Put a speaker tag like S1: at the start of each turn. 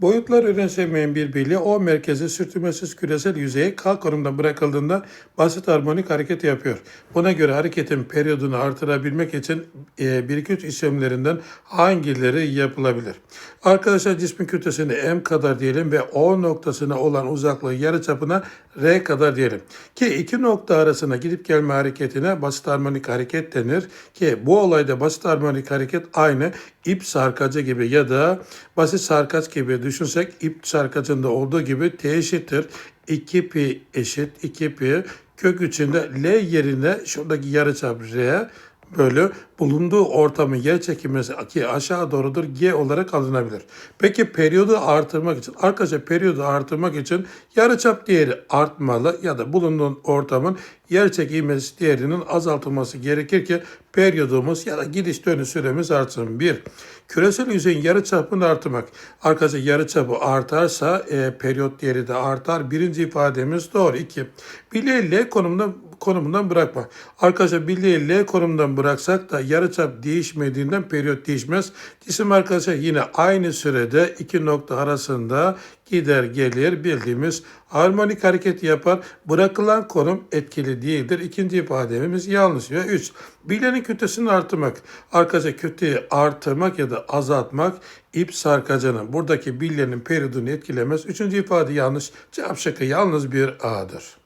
S1: Boyutlar önemsemeyen bir bilye O merkezi sürtünmesiz küresel yüzeye K konumda bırakıldığında basit harmonik hareket yapıyor. Buna göre hareketin periyodunu artırabilmek için e, bir üç işlemlerinden hangileri yapılabilir? Arkadaşlar cismin kütlesini M kadar diyelim ve O noktasına olan uzaklığı yarıçapına R kadar diyelim. Ki iki nokta arasına gidip gelme hareketine basit harmonik hareket denir. Ki bu olayda basit harmonik hareket aynı ip sarkacı gibi ya da basit sarkaç gibi düşünsek ip sarkacında olduğu gibi T eşittir. 2 pi eşit 2 pi. Kök içinde L yerine şuradaki yarıçap R bölü bulunduğu ortamın yer çekilmesi ki aşağı doğrudur G olarak alınabilir. Peki periyodu artırmak için arkadaşlar periyodu artırmak için yarıçap değeri artmalı ya da bulunduğun ortamın yer çekilmesi değerinin azaltılması gerekir ki periyodumuz ya da gidiş dönüş süremiz artsın. Bir, küresel yüzeyin yarıçapını artırmak. Arkadaşlar yarıçapı artarsa e, periyot değeri de artar. Birinci ifademiz doğru. İki, bilye L konumundan, konumundan bırakma. Arkadaşlar bilye L konumundan bıraksak da yarıçap değişmediğinden periyot değişmez. Cisim arkadaşlar yine aynı sürede iki nokta arasında gider gelir bildiğimiz harmonik hareket yapar. Bırakılan konum etkili değildir. İkinci ifademiz yanlış. Ve 3. Bilyenin kütlesini artırmak. Arkadaşlar kütleyi artırmak ya da azaltmak ip sarkacının buradaki bilyenin periyodunu etkilemez. Üçüncü ifade yanlış. Cevap şıkkı yalnız bir A'dır.